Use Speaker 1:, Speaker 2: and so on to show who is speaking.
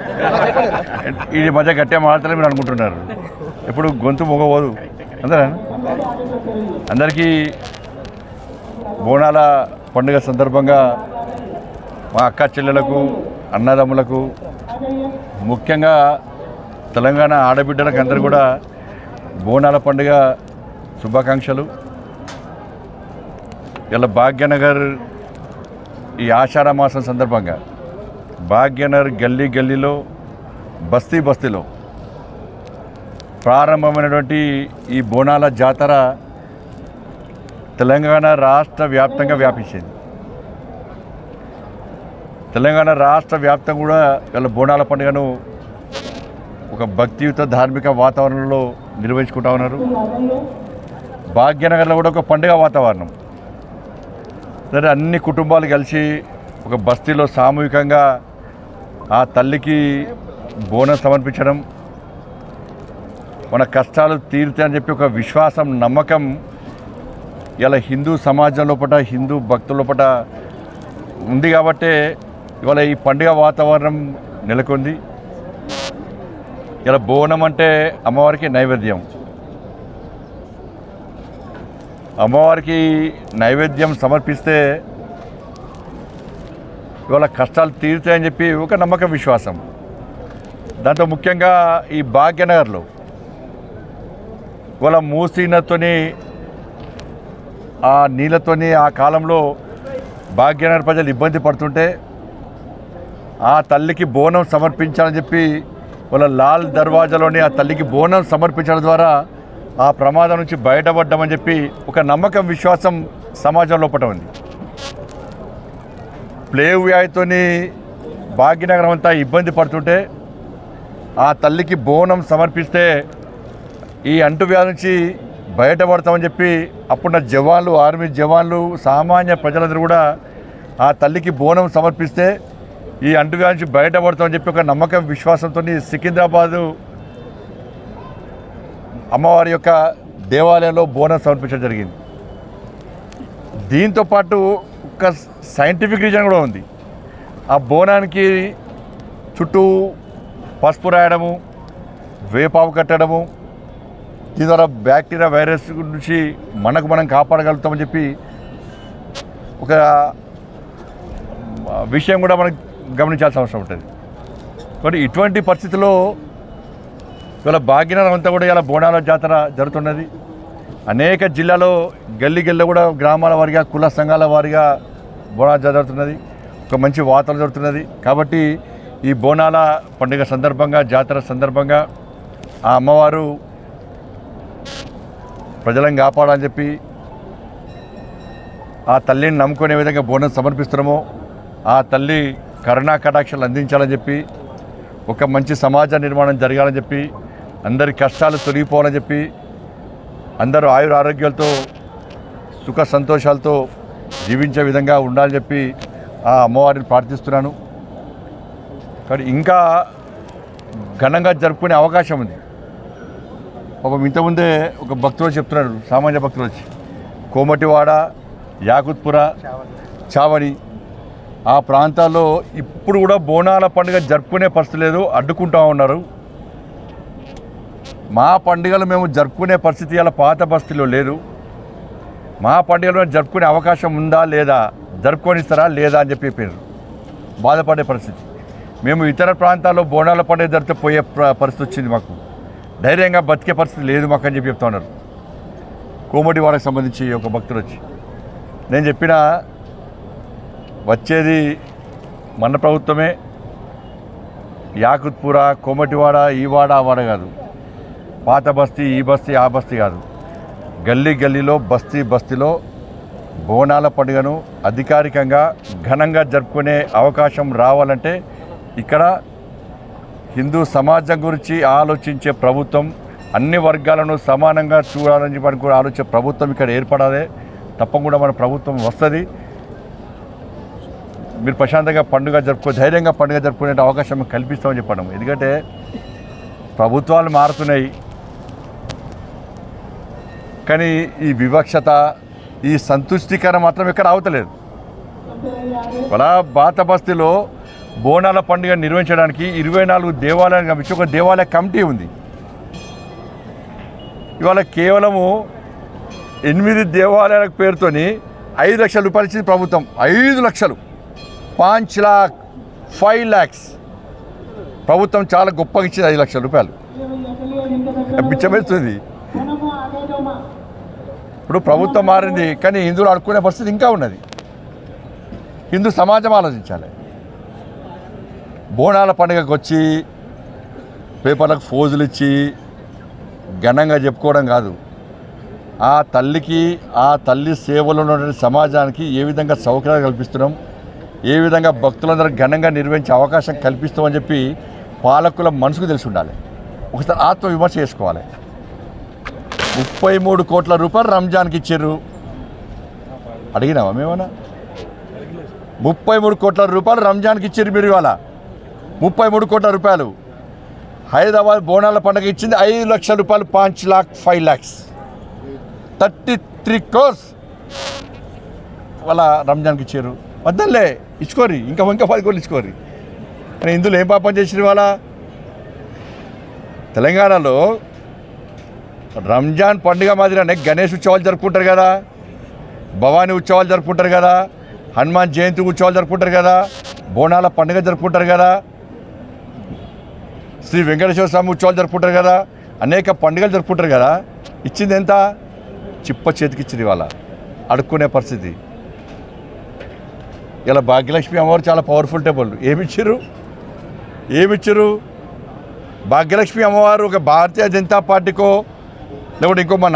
Speaker 1: ఈ మధ్య గట్టిగా మాత్రమే మీరు అనుకుంటున్నారు. ఎప్పుడు గొంతు మొగబోదు. అందరా? అందరికీ బోనాల పండుగ సందర్భంగా మా అక్క చెల్లెలకు అన్నదమ్ములకు ముఖ్యంగా తెలంగాణ ఆడబిడ్డలకు అందరూ కూడా బోనాల పండుగ శుభాకాంక్షలు. ఇలా భాగ్యనగర్ ఈ ఆషాఢ మాసం సందర్భంగా భాగ్యనగర్ గల్లీ గల్లీలో బస్తీ బస్తీలో ప్రారంభమైనటువంటి ఈ బోనాల జాతర తెలంగాణ రాష్ట్ర వ్యాప్తంగా వ్యాపించింది. తెలంగాణ రాష్ట్ర వ్యాప్తంగా కూడా వీళ్ళ బోనాల పండుగను ఒక భక్తియుత ధార్మిక వాతావరణంలో నిర్వహించుకుంటా ఉన్నారు. భాగ్యనగర్లో కూడా ఒక పండుగ వాతావరణం. సరే అన్ని కుటుంబాలు కలిసి ఒక బస్తీలో సామూహికంగా ఆ తల్లికి బోనం సమర్పించడం మన కష్టాలు తీరుతాయని చెప్పి ఒక విశ్వాసం నమ్మకం ఇలా హిందూ సమాజం లోపల హిందూ భక్తుల లోపల ఉంది కాబట్టే ఇవాళ ఈ పండుగ వాతావరణం నెలకొంది. ఇలా బోనం అంటే అమ్మవారికి నైవేద్యం. అమ్మవారికి నైవేద్యం సమర్పిస్తే ఇవాళ కష్టాలు తీరుతాయని చెప్పి ఒక నమ్మకం విశ్వాసం. దాంట్లో ముఖ్యంగా ఈ భాగ్యనగర్లో ఇవాళ మూసీనతోని ఆ నీళ్ళతోని ఆ కాలంలో భాగ్యనగర్ ప్రజలు ఇబ్బంది పడుతుంటే ఆ తల్లికి బోనం సమర్పించాలని చెప్పి వాళ్ళ లాల్ దర్వాజాలోని ఆ తల్లికి బోనం సమర్పించడం ద్వారా ఆ ప్రమాదం నుంచి బయటపడ్డామని చెప్పి ఒక నమ్మకం విశ్వాసం సమాజం లోపల ఉంది. ప్లేవ్ వ్యాధితోని భాగ్యనగరం అంతా ఇబ్బంది పడుతుంటే ఆ తల్లికి బోనం సమర్పిస్తే ఈ అంటువ్యాధి నుంచి బయటపడతామని చెప్పి అప్పుడున్న జవాన్లు ఆర్మీ జవాన్లు సామాన్య ప్రజలందరూ కూడా ఆ తల్లికి బోనం సమర్పిస్తే ఈ అంటువ్యాధి నుంచి బయటపడతామని చెప్పి ఒక నమ్మకం విశ్వాసంతో సికింద్రాబాదు అమ్మవారి యొక్క దేవాలయంలో బోనం సమర్పించడం జరిగింది. దీంతో పాటు ఒక సైంటిఫిక్ రీజన్ కూడా ఉంది. ఆ బోనానికి చుట్టూ పసుపు రాయడము వేపావు కట్టడము దీని ద్వారా బ్యాక్టీరియా వైరస్ నుంచి మనకు మనం కాపాడగలుగుతామని చెప్పి ఒక విషయం కూడా మనం గమనించాల్సిన అవసరం ఉంటుంది. కాబట్టి ఇటువంటి పరిస్థితుల్లో ఇవాళ భాగ్యనగరం అంతా కూడా ఇలా బోనాల జాతర జరుగుతున్నది. అనేక జిల్లాలో గల్లీ గల్లీ కూడా గ్రామాల వారిగా కుల సంఘాల వారిగా బోనాల జరుగుతున్నది ఒక మంచి వార్తలు జరుగుతున్నది. కాబట్టి ఈ బోనాల పండుగ సందర్భంగా జాతర సందర్భంగా ఆ అమ్మవారు ప్రజలను కాపాడాలని చెప్పి ఆ తల్లిని నమ్ముకునే విధంగా బోనం సమర్పిస్తున్నామో. ఆ తల్లి కరుణా కటాక్షలు అందించాలని చెప్పి ఒక మంచి సమాజ నిర్మాణం జరగాలని చెప్పి అందరి కష్టాలు తొలగిపోవాలని చెప్పి అందరూ ఆయుర ఆరోగ్యాలతో సుఖ సంతోషాలతో జీవించే విధంగా ఉండాలని చెప్పి ఆ అమ్మవారిని ప్రార్థిస్తున్నాను. కానీ ఇంకా ఘనంగా జరుపుకునే అవకాశం ఉంది. పాపం ఇంతకుముందే ఒక భక్తులు చెప్తున్నారు సామాన్య భక్తులు వచ్చి. కోమటివాడ యాకుత్పుర చావడి. ఆ ప్రాంతాల్లో ఇప్పుడు కూడా బోనాల పండుగ జరుపుకునే పరిస్థితి లేదు అడ్డుకుంటా ఉన్నారు. మా పండుగలు మేము జరుపుకునే పరిస్థితి అలా పాత బస్తీలో లేదు. మా పండుగలో జరుపుకునే అవకాశం ఉందా లేదా? జరుపుకొనిస్తారా లేదా అని చెప్పి చెప్పారు బాధపడే పరిస్థితి. మేము ఇతర ప్రాంతాల్లో బోనాల పండుగ జరిపితే పోయే పరిస్థితి వచ్చింది మాకు. ధైర్యంగా బతికే పరిస్థితి లేదు మాకు అని చెప్పి చెప్తా ఉన్నారు. కోమటి వారికి సంబంధించి ఒక భక్తుడు వచ్చి. నేను చెప్పిన వచ్చేది మన ప్రభుత్వమే. యాకుత్పుర కోమటివాడ ఈ వాడ ఆ వాడ కాదు. పాత బస్తీ ఈ బస్తీ ఆ బస్తీ కాదు. గల్లీ గల్లీలో బస్తీ బస్తీలో బోనాల పండుగను అధికారికంగా ఘనంగా జరుపుకునే అవకాశం రావాలంటే ఇక్కడ హిందూ సమాజం గురించి ఆలోచించే ప్రభుత్వం అన్ని వర్గాలను సమానంగా చూడాలని చెప్పి కూడా ఆలోచించే ప్రభుత్వం ఇక్కడ ఏర్పడాలి. తప్పకుండా మన ప్రభుత్వం వస్తుంది. మీరు ప్రశాంతంగా పండుగ జరుపుకో ధైర్యంగా పండుగ జరుపుకునే అవకాశం కల్పిస్తామని చెప్పడం ఎందుకంటే ప్రభుత్వాలు మారుతున్నాయి. కానీ ఈ వివక్షత ఈ సంతుష్టికరణ మాత్రం ఇక్కడ అవతలేదు అలా బాత బస్తీలో బోనాల పండుగ నిర్వహించడానికి ఇరవై నాలుగు దేవాలయాలు కమిటీ ఒక దేవాలయ కమిటీ ఉంది. ఇవాళ కేవలము ఎనిమిది దేవాలయాల పేరుతోని ఐదు లక్షల రూపాయలు ఇచ్చింది ప్రభుత్వం. ఐదు లక్షలు. పాంచ్ లాక్ ఫైవ్ ల్యాక్స్ ప్రభుత్వం చాలా గొప్పగా ఇచ్చింది ఐదు లక్షల రూపాయలు. పిచ్చమేస్తుంది ఇప్పుడు ప్రభుత్వం మారింది కానీ హిందువులు అడుక్కునే పరిస్థితి ఇంకా ఉన్నది. హిందూ సమాజం ఆలోచించాలి. బోనాల పండుగకు వచ్చి పేపర్లకు ఫోజులు ఇచ్చి ఘనంగా చెప్పుకోవడం కాదు. ఆ తల్లికి ఆ తల్లి సేవలు ఉన్నటువంటి సమాజానికి ఏ విధంగా సౌకర్యాలు కల్పిస్తున్నాం ఏ విధంగా భక్తులందరూ ఘనంగా నిర్వహించే అవకాశం కల్పిస్తామని చెప్పి పాలకుల మనసుకు తెలిసి ఉండాలి. ఒకసారి ఆత్మవిమర్శ చేసుకోవాలి. ముప్పై మూడు కోట్ల రూపాయలు రంజాన్కి ఇచ్చారు. అడిగినావా మేమన్నా? ముప్పై మూడు కోట్ల రూపాయలు రంజాన్కి ఇచ్చారు మీరు ఇవాళ. ముప్పై మూడు కోట్ల రూపాయలు. హైదరాబాద్ బోనాల పండుగ ఇచ్చింది ఐదు లక్షల రూపాయలు పాంచ్ lakh five lakhs thirty three crores వాళ్ళ రంజాన్కి ఇచ్చారు. వద్దలే ఇచ్చుకోరి ఇంకా ఇంకా పది కోట్లు ఇచ్చుకోరి నేను ఇందులో ఏం పాపం చేసిన వాళ్ళ తెలంగాణలో రంజాన్ పండుగ మాదిరినే గణేష్ ఉత్సవాలు జరుపుకుంటారు కదా భవానీ ఉత్సవాలు జరుపుకుంటారు కదా హనుమాన్ జయంతి ఉత్సవాలు జరుపుకుంటారు కదా బోనాల పండుగ జరుపుకుంటారు కదా శ్రీ వెంకటేశ్వర స్వామి ఉత్సవాలు జరుపుకుంటారు కదా అనేక పండుగలు జరుపుకుంటారు కదా ఇచ్చింది ఎంత? చిప్ప చేతికి ఇచ్చింది ఇవాళ. అడుక్కునే పరిస్థితి. ఇలా భాగ్యలక్ష్మి అమ్మవారు చాలా పవర్ఫుల్ టెంపుల్ ఏమిచ్చారు? ఏమిచ్చారు? భాగ్యలక్ష్మి అమ్మవారు ఒక భారతీయ జనతా పార్టీకో లేకుంటే ఇంకో మా